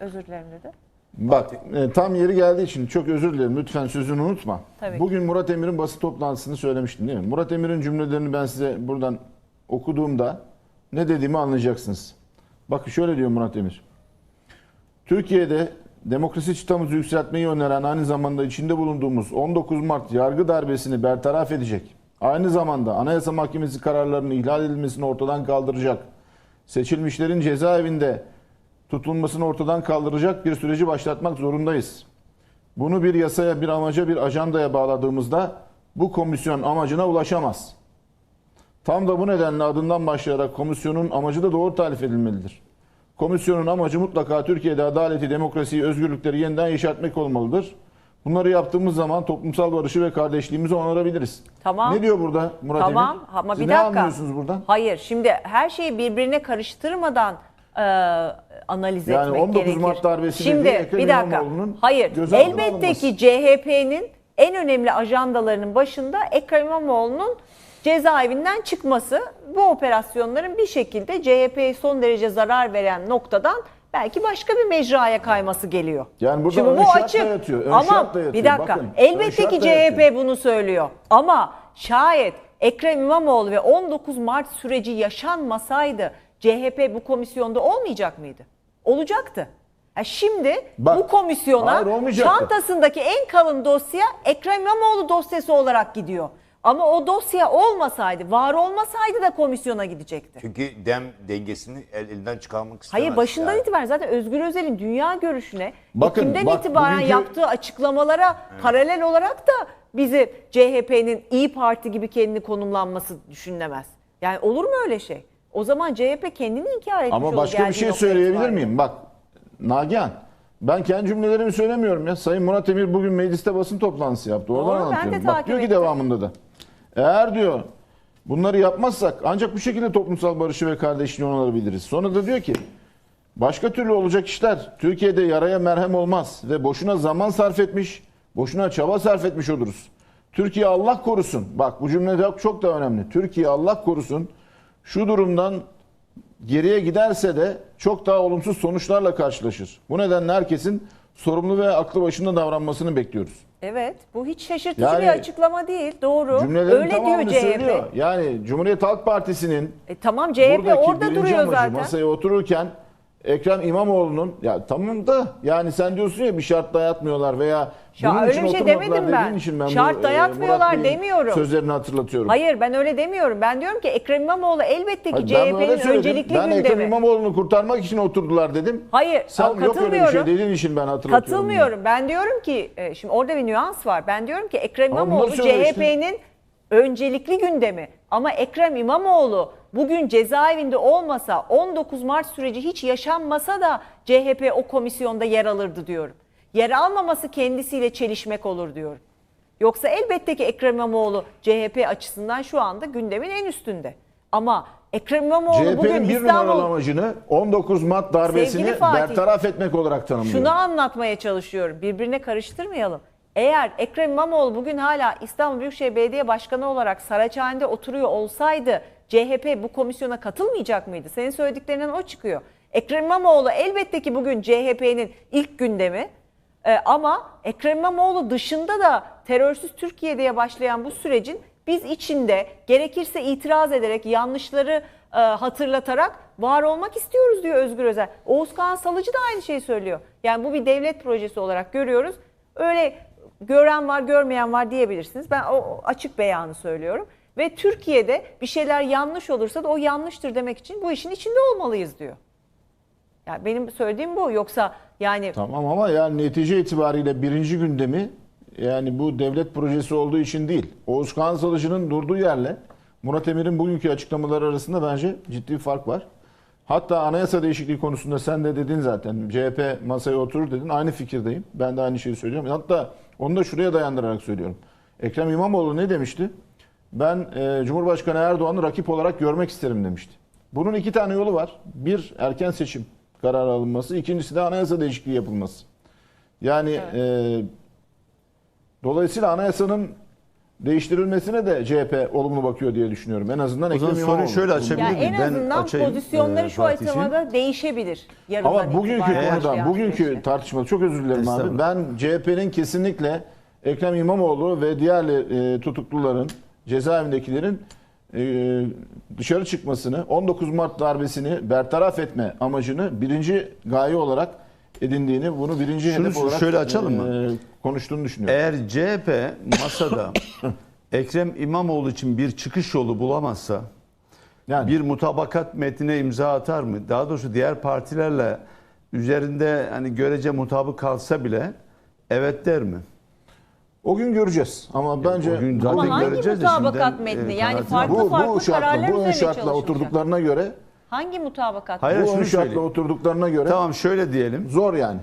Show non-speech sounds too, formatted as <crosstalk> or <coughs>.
Özür dilerim dedi. Bak e, tam yeri geldiği için çok özür dilerim. Lütfen sözünü unutma. Tabii. Bugün Murat Emir'in basın toplantısını söylemiştim değil mi? Murat Emir'in cümlelerini ben size buradan okuduğumda ne dediğimi anlayacaksınız. Bakın şöyle diyor Murat Emir. Türkiye'de demokrasi çıtamızı yükseltmeyi öneren aynı zamanda içinde bulunduğumuz 19 Mart yargı darbesini bertaraf edecek. Aynı zamanda Anayasa Mahkemesi kararlarının ihlal edilmesini ortadan kaldıracak. Seçilmişlerin cezaevinde tutulmasını ortadan kaldıracak bir süreci başlatmak zorundayız. Bunu bir yasaya, bir amaca, bir ajandaya bağladığımızda bu komisyon amacına ulaşamaz. Tam da bu nedenle adından başlayarak komisyonun amacı da doğru tarif edilmelidir. Komisyonun amacı mutlaka Türkiye'de adaleti, demokrasiyi, özgürlükleri yeniden yeşertmek olmalıdır. Bunları yaptığımız zaman toplumsal barışı ve kardeşliğimizi onarabiliriz. Tamam. Ne diyor burada Murat Tamam Emir? ama Siz bir ne dakika. anlıyorsunuz buradan? Hayır şimdi her şeyi birbirine karıştırmadan e, analiz Yani etmek 19 gerekir. Mart darbesi Şimdi dediği Ekrem bir dakika. Hayır elbette ki CHP'nin en önemli ajandalarının başında Ekrem İmamoğlu'nun cezaevinden çıkması bu operasyonların bir şekilde CHP'ye son derece zarar veren noktadan belki başka bir mecraya kayması geliyor. Yani burada Şimdi bu açık. yatıyor, ön Ama yatıyor. bir dakika. Bakın, elbette ki da yatıyor. CHP bunu söylüyor. Ama şayet Ekrem İmamoğlu ve 19 Mart süreci yaşanmasaydı CHP bu komisyonda olmayacak mıydı? Olacaktı. Ha şimdi Bak, bu komisyona hayır, olmayacaktı. çantasındaki en kalın dosya Ekrem İmamoğlu dosyası olarak gidiyor. Ama o dosya olmasaydı, var olmasaydı da komisyona gidecekti. Çünkü dem dengesini el, elinden çıkarmak istemez. Hayır başından yani. itibaren zaten Özgür Özel'in dünya görüşüne Bakın, Ekim'den bak, itibaren bugünkü- yaptığı açıklamalara paralel olarak da bizi CHP'nin İyi Parti gibi kendini konumlanması düşünülemez. Yani olur mu öyle şey? O zaman CHP kendini inkar etmiş Ama olur başka bir geldiği şey nokta söyleyebilir itibariyle. miyim? Bak Nagihan ben kendi cümlelerimi söylemiyorum ya. Sayın Murat Emir bugün mecliste basın toplantısı yaptı. Oradan Doğru, ben de anlatıyorum. Bak takip diyor ki ettim. devamında da. Eğer diyor bunları yapmazsak ancak bu şekilde toplumsal barışı ve kardeşliği onarabiliriz. Sonra da diyor ki başka türlü olacak işler Türkiye'de yaraya merhem olmaz ve boşuna zaman sarf etmiş, boşuna çaba sarf etmiş oluruz. Türkiye Allah korusun. Bak bu cümle de çok da önemli. Türkiye Allah korusun. Şu durumdan geriye giderse de çok daha olumsuz sonuçlarla karşılaşır. Bu nedenle herkesin sorumlu ve aklı başında davranmasını bekliyoruz. Evet bu hiç şaşırtıcı Yani bir açıklama değil. Doğru. Öyle diyor CHP. söylüyor. Yani Cumhuriyet Halk Partisi'nin E, tamam CHP orada duruyor amacı zaten. masaya otururken Ekrem İmamoğlu'nun ya tamam da yani sen diyorsun ya bir şart dayatmıyorlar veya Ya bunun öyle için bir şey demedim ben. için ben Şart bu, e, dayatmıyorlar Bey'in demiyorum. Sözlerini hatırlatıyorum. Hayır ben öyle demiyorum. Ben diyorum ki Ekrem İmamoğlu elbette ki ben CHP'nin öncelikli Ben Ekrem gündemi. İmamoğlu'nu kurtarmak için oturdular dedim. Hayır, Sen ama yok öyle bir şey katılmıyorum. dediğin için ben hatırlatıyorum. Katılmıyorum. Ben diyorum ki e, şimdi orada bir nüans var. Ben diyorum ki Ekrem İmamoğlu işte. CHP'nin öncelikli gündemi. Ama Ekrem İmamoğlu bugün cezaevinde olmasa 19 Mart süreci hiç yaşanmasa da CHP o komisyonda yer alırdı diyorum. Yer almaması kendisiyle çelişmek olur diyorum. Yoksa elbette ki Ekrem İmamoğlu CHP açısından şu anda gündemin en üstünde. Ama Ekrem İmamoğlu bugün CHP'nin bir İstanbul numaralı amacını 19 Mart darbesini Fatih, bertaraf etmek olarak tanımlıyor. Şunu anlatmaya çalışıyorum. Birbirine karıştırmayalım. Eğer Ekrem İmamoğlu bugün hala İstanbul Büyükşehir Belediye Başkanı olarak Saraçhane'de oturuyor olsaydı CHP bu komisyona katılmayacak mıydı? Senin söylediklerinden o çıkıyor. Ekrem İmamoğlu elbette ki bugün CHP'nin ilk gündemi. Ee, ama Ekrem İmamoğlu dışında da terörsüz Türkiye diye başlayan bu sürecin biz içinde gerekirse itiraz ederek yanlışları e, hatırlatarak var olmak istiyoruz diyor Özgür Özel. Oğuz Kağan Salıcı da aynı şeyi söylüyor. Yani bu bir devlet projesi olarak görüyoruz. Öyle gören var görmeyen var diyebilirsiniz. Ben o açık beyanı söylüyorum. Ve Türkiye'de bir şeyler yanlış olursa da o yanlıştır demek için bu işin içinde olmalıyız diyor. Yani benim söylediğim bu. Yoksa yani Tamam ama yani netice itibariyle birinci gündemi yani bu devlet projesi olduğu için değil. Oğuz Kağan Salıcı'nın durduğu yerle Murat Emir'in bugünkü açıklamaları arasında bence ciddi bir fark var. Hatta anayasa değişikliği konusunda sen de dedin zaten CHP masaya oturur dedin. Aynı fikirdeyim. Ben de aynı şeyi söylüyorum. Hatta onu da şuraya dayandırarak söylüyorum. Ekrem İmamoğlu ne demişti? Ben e, Cumhurbaşkanı Erdoğan'ı rakip olarak görmek isterim demişti. Bunun iki tane yolu var. Bir erken seçim kararı alınması. ikincisi de anayasa değişikliği yapılması. Yani e, dolayısıyla anayasanın değiştirilmesine de CHP olumlu bakıyor diye düşünüyorum. En azından O zaman Ekrem soruyu İmamoğlu. şöyle açabilir miyim? en Ben azından açayım, pozisyonları e, şu aşamada değişebilir. Ama bugünkü itibaren konuda, başlayan bugünkü süreçte. tartışmada çok özür dilerim abi. Ben CHP'nin kesinlikle Ekrem İmamoğlu ve diğer e, tutukluların, cezaevindekilerin e, dışarı çıkmasını, 19 Mart darbesini bertaraf etme amacını birinci gaye olarak edindiğini, bunu birinci Şunu hedef olarak şöyle açalım mı? e, konuştuğunu düşünüyorum. Eğer CHP masada <coughs> Ekrem İmamoğlu için bir çıkış yolu bulamazsa yani bir mutabakat metnine imza atar mı? Daha doğrusu diğer partilerle üzerinde hani görece mutabık kalsa bile evet der mi? O gün göreceğiz. Ama bence o gün Ama zaten hangi göreceğiz de mutabakat şimdiden, metni? e, Yani farklı bu farklı bu şartla, kararlar bu üzerine şartla çalışılacak. oturduklarına göre, Hangi mutabakat? Hayır, bu şunu ön şartla söyleyeyim. oturduklarına göre Tamam şöyle diyelim. zor yani.